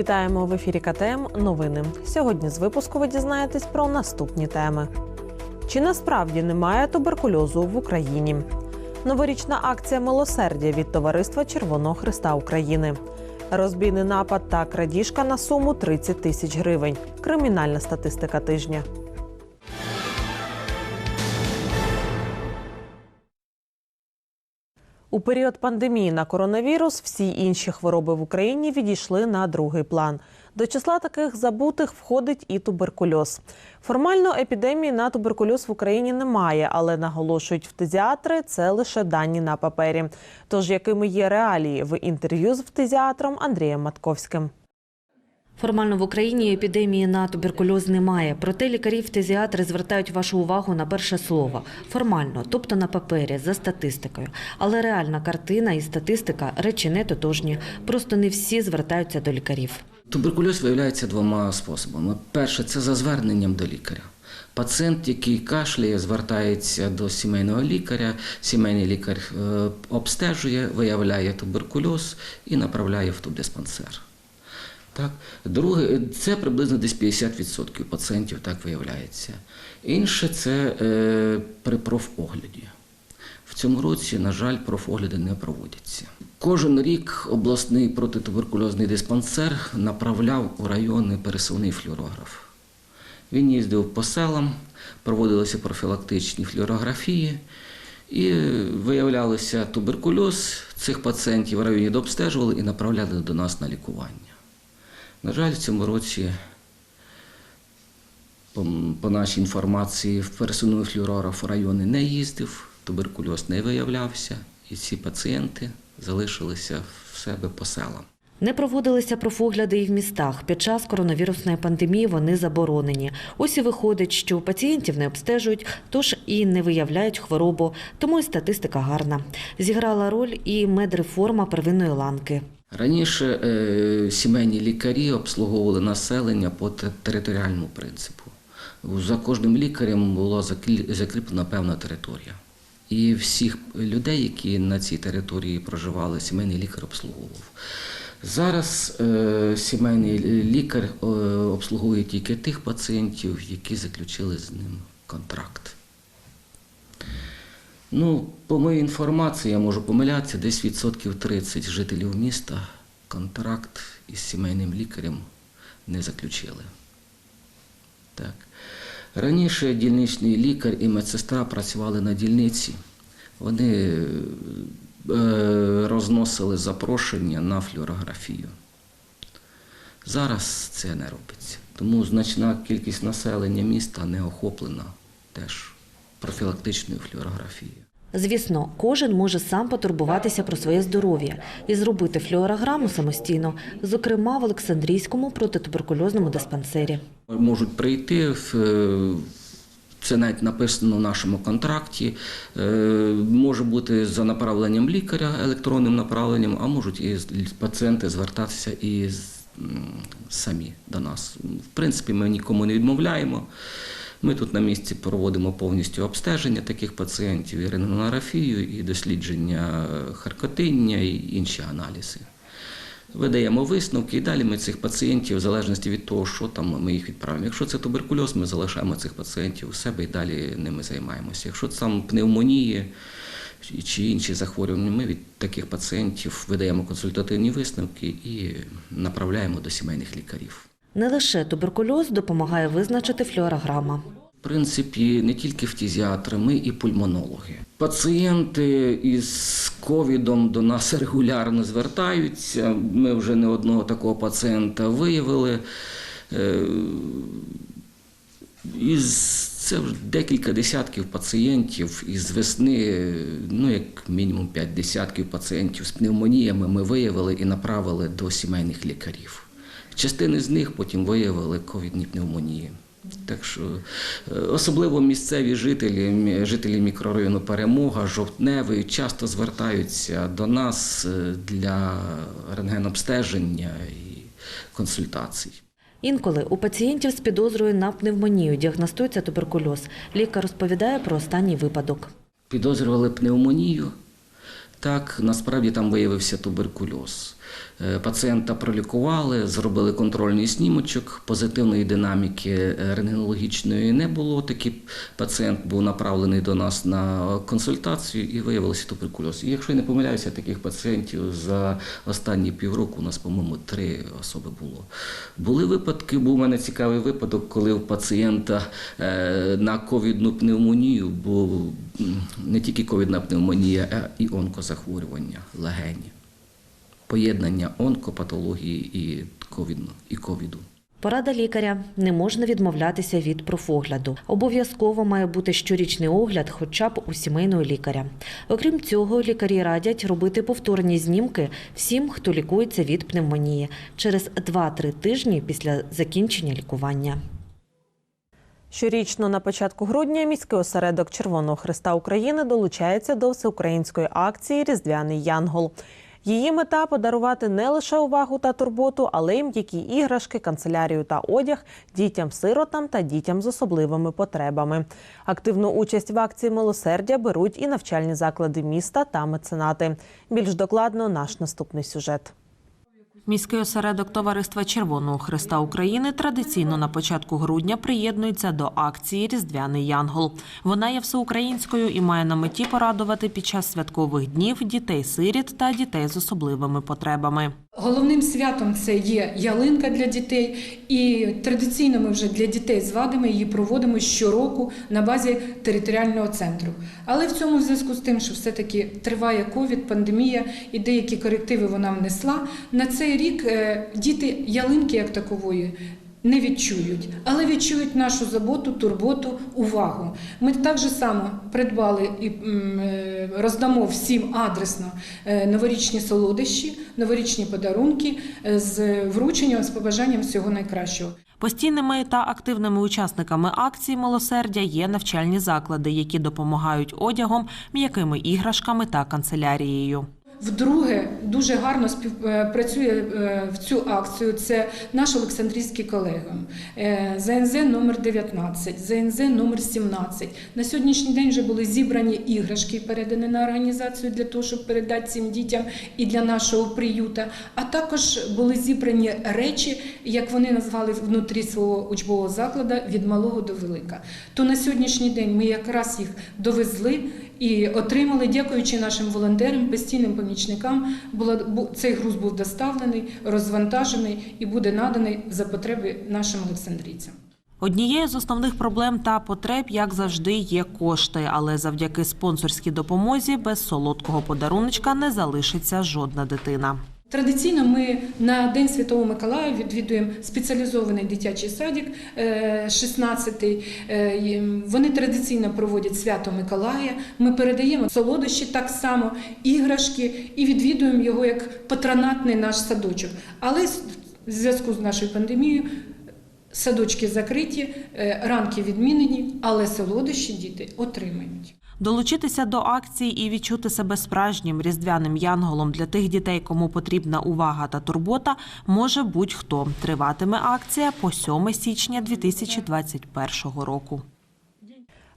Вітаємо в ефірі КТМ. Новини. Сьогодні з випуску ви дізнаєтесь про наступні теми. Чи насправді немає туберкульозу в Україні? Новорічна акція милосердя від Товариства Червоного Христа України. Розбійний напад та крадіжка на суму 30 тисяч гривень. Кримінальна статистика тижня. У період пандемії на коронавірус всі інші хвороби в Україні відійшли на другий план. До числа таких забутих входить і туберкульоз. Формально епідемії на туберкульоз в Україні немає, але наголошують фтизіатри, це лише дані на папері. Тож якими є реалії в інтерв'ю з фтизіатром Андрієм Матковським. Формально в Україні епідемії на туберкульоз немає. Проте лікарі-фтезіатри звертають вашу увагу на перше слово формально, тобто на папері за статистикою. Але реальна картина і статистика речі не тотожні. Просто не всі звертаються до лікарів. Туберкульоз виявляється двома способами. Перше це за зверненням до лікаря. Пацієнт, який кашляє, звертається до сімейного лікаря. Сімейний лікар е, обстежує, виявляє туберкульоз і направляє в тубдиспансер. Так. Друге, це приблизно десь 50% пацієнтів так виявляється. Інше це е, при профогляді. В цьому році, на жаль, профогляди не проводяться. Кожен рік обласний протитуберкульозний диспансер направляв у райони пересувний флюорограф. Він їздив по селам, проводилися профілактичні флюорографії і виявлялося туберкульоз. Цих пацієнтів в районі дообстежували і направляли до нас на лікування. На жаль, в цьому році, по, по нашій інформації, в пересувний флюорограф райони не їздив, туберкульоз не виявлявся, і ці пацієнти залишилися в себе по селам. Не проводилися профогляди і в містах. Під час коронавірусної пандемії вони заборонені. Ось і виходить, що пацієнтів не обстежують, тож і не виявляють хворобу. Тому і статистика гарна. Зіграла роль і медреформа первинної ланки. Раніше е, сімейні лікарі обслуговували населення по територіальному принципу. За кожним лікарем була закріплена певна територія. І всіх людей, які на цій території проживали, сімейний лікар обслуговував. Зараз е, сімейний лікар е, обслуговує тільки тих пацієнтів, які заключили з ним контракт. Ну, по моїй інформації, я можу помилятися, десь відсотків 30 жителів міста контракт із сімейним лікарем не заключили. Так. Раніше дільничний лікар і медсестра працювали на дільниці. Вони е, розносили запрошення на флюорографію. Зараз це не робиться. Тому значна кількість населення міста не охоплена теж профілактичною флюорографією. Звісно, кожен може сам потурбуватися про своє здоров'я і зробити флюорограму самостійно, зокрема в Олександрійському протитуберкульозному диспансері. Можуть прийти е, Це навіть написано в нашому контракті. Е, Може бути за направленням лікаря, електронним направленням, а можуть і пацієнти звертатися і самі до нас. В принципі, ми нікому не відмовляємо. Ми тут на місці проводимо повністю обстеження таких пацієнтів, і рентгенографію, і дослідження харкотиння, і інші аналізи. Видаємо висновки, і далі ми цих пацієнтів, в залежності від того, що там ми їх відправимо. Якщо це туберкульоз, ми залишаємо цих пацієнтів у себе і далі ними займаємося. Якщо це там пневмонії чи інші захворювання, ми від таких пацієнтів видаємо консультативні висновки і направляємо до сімейних лікарів. Не лише туберкульоз допомагає визначити флюорограма. В принципі, не тільки фтізіатри, ми і пульмонологи. Пацієнти із ковідом до нас регулярно звертаються. Ми вже не одного такого пацієнта виявили. Е, Із це вже декілька десятків пацієнтів із весни, ну як мінімум п'ять десятків пацієнтів з пневмоніями ми виявили і направили до сімейних лікарів. Частини з них потім виявили ковідні пневмонії. Так що е, особливо місцеві жителі, жителі мікрорайону Перемога, Жовтневий часто звертаються до нас е, для рентгенобстеження і консультацій. Інколи у пацієнтів з підозрою на пневмонію діагностується туберкульоз. Лікар розповідає про останній випадок. Підозрювали пневмонію. Так, насправді там виявився туберкульоз. Е, Пацієнта пролікували, зробили контрольний снімочок, позитивної динаміки е, рентгенологічної не було. Такий пацієнт був направлений до нас на консультацію і виявився туберкульоз. І якщо я не помиляюся, таких пацієнтів за останні півроку у нас, по-моєму, три особи було. Були випадки, був у мене цікавий випадок, коли у пацієнта е, на ковідну пневмонію був не тільки ковідна пневмонія, а і онкозахворювання легені поєднання онкопатології і ковіду. І ковіду. Порада лікаря не можна відмовлятися від профогляду. Обов'язково має бути щорічний огляд, хоча б у сімейного лікаря. Окрім цього, лікарі радять робити повторні знімки всім, хто лікується від пневмонії через 2-3 тижні після закінчення лікування. Щорічно на початку грудня міський осередок Червоного Христа України долучається до всеукраїнської акції Різдвяний Янгол. Її мета подарувати не лише увагу та турботу, але й м'які іграшки, канцелярію та одяг дітям-сиротам та дітям з особливими потребами. Активну участь в акції милосердя беруть і навчальні заклади міста та меценати. Більш докладно наш наступний сюжет. Міський осередок Товариства Червоного Христа України традиційно на початку грудня приєднується до акції Різдвяний Янгол. Вона є всеукраїнською і має на меті порадувати під час святкових днів дітей-сиріт та дітей з особливими потребами. Головним святом це є ялинка для дітей, і традиційно ми вже для дітей з вадами її проводимо щороку на базі територіального центру. Але в цьому зв'язку з тим, що все-таки триває ковід, пандемія і деякі корективи вона внесла. На цей рік е, діти ялинки як такової. Не відчують, але відчують нашу заботу, турботу, увагу. Ми так же само придбали і е, роздамо всім адресно е, новорічні солодощі, новорічні подарунки е, з врученням з побажанням всього найкращого. Постійними та активними учасниками акції милосердя є навчальні заклади, які допомагають одягом, м'якими іграшками та канцелярією. Вдруге дуже гарно співпрацює е, в цю акцію. Це наш Олександрійський колега Е, ЗНЗ номер 19, ЗНЗ номер 17. На сьогоднішній день вже були зібрані іграшки передані на організацію для того, щоб передати цим дітям і для нашого приюта. А також були зібрані речі, як вони назвали внутрі свого учбового закладу від малого до велика. То на сьогоднішній день ми якраз їх довезли і отримали, дякуючи нашим волонтерам, постійним помічникам, була цей груз був доставлений, розвантажений і буде наданий за потреби нашим олександрійцям. Однією з основних проблем та потреб, як завжди, є кошти, але завдяки спонсорській допомозі без солодкого подаруночка не залишиться жодна дитина. Традиційно ми на День Святого Миколая відвідуємо спеціалізований дитячий садик е, 16-й. Е, Вони традиційно проводять свято Миколая. Ми передаємо солодощі так само, іграшки і відвідуємо його як патронатний наш садочок. Але в зв'язку з нашою пандемією садочки закриті, е, ранки відмінені, але солодощі діти отримають. Долучитися до акції і відчути себе справжнім різдвяним янголом для тих дітей, кому потрібна увага та турбота, може будь-хто. Триватиме акція по 7 січня 2021 року.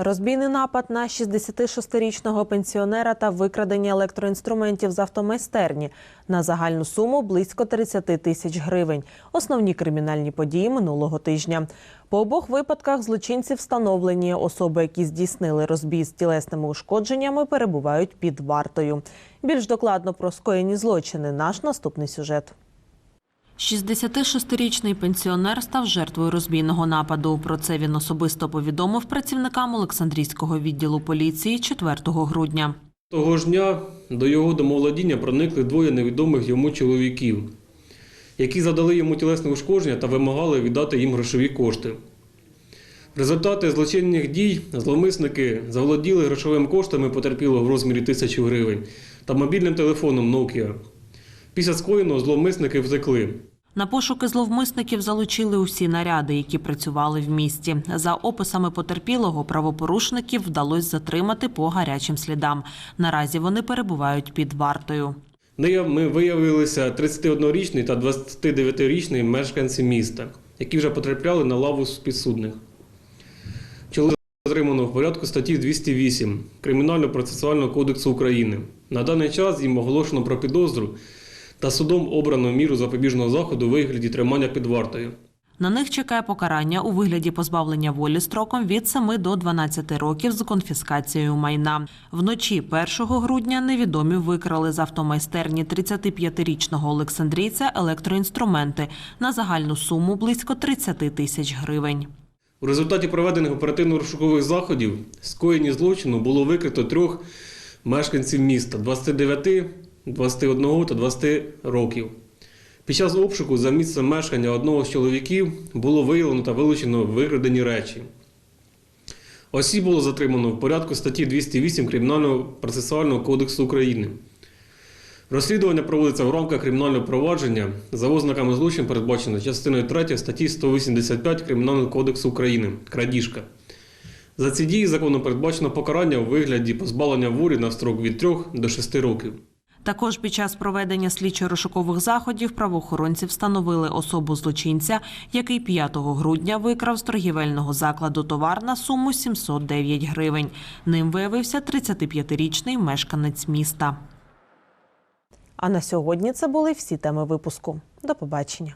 Розбійний напад на 66-річного пенсіонера та викрадення електроінструментів з автомайстерні на загальну суму близько 30 тисяч гривень. Основні кримінальні події минулого тижня. По обох випадках злочинці встановлені. Особи, які здійснили розбій з тілесними ушкодженнями, перебувають під вартою. Більш докладно про скоєні злочини наш наступний сюжет. 66-річний пенсіонер став жертвою розбійного нападу. Про це він особисто повідомив працівникам Олександрійського відділу поліції 4 грудня. Того ж дня до його домоволодіння проникли двоє невідомих йому чоловіків, які задали йому тілесне ушкодження та вимагали віддати їм грошові кошти. В результаті злочинних дій зловмисники заволоділи грошовими коштами потерпілого в розмірі тисячі гривень та мобільним телефоном Nokia. Після скоєного зловмисники втекли. На пошуки зловмисників залучили усі наряди, які працювали в місті. За описами потерпілого, правопорушників вдалося затримати по гарячим слідам. Наразі вони перебувають під вартою. Ними виявилися 31-річний та 29-річний мешканці міста, які вже потрапляли на лаву підсудних. Чоловік затримано в порядку статті 208 Кримінально-процесуального кодексу України. На даний час їм оголошено про підозру та судом обрано міру запобіжного заходу у вигляді тримання під вартою. На них чекає покарання у вигляді позбавлення волі строком від 7 до 12 років з конфіскацією майна. Вночі 1 грудня невідомі викрали з автомайстерні 35-річного Олександрійця електроінструменти на загальну суму близько 30 тисяч гривень. У результаті проведених оперативно-розшукових заходів скоєнні злочину було викрито трьох мешканців міста 29, 21 та 20 років. Під час обшуку за місцем мешкання одного з чоловіків було виявлено та вилучено викрадені речі. Осіб було затримано в порядку статті 208 Кримінального процесуального кодексу України. Розслідування проводиться в рамках кримінального провадження за ознаками злочин, передбачено частиною 3 статті 185 Кримінального кодексу України крадіжка. За ці дії законом передбачено покарання у вигляді позбавлення волі на строк від 3 до 6 років. Також під час проведення слідчо-розшукових заходів правоохоронці встановили особу злочинця, який 5 грудня викрав з торгівельного закладу товар на суму 709 гривень. Ним виявився 35-річний мешканець міста. А на сьогодні це були всі теми випуску. До побачення.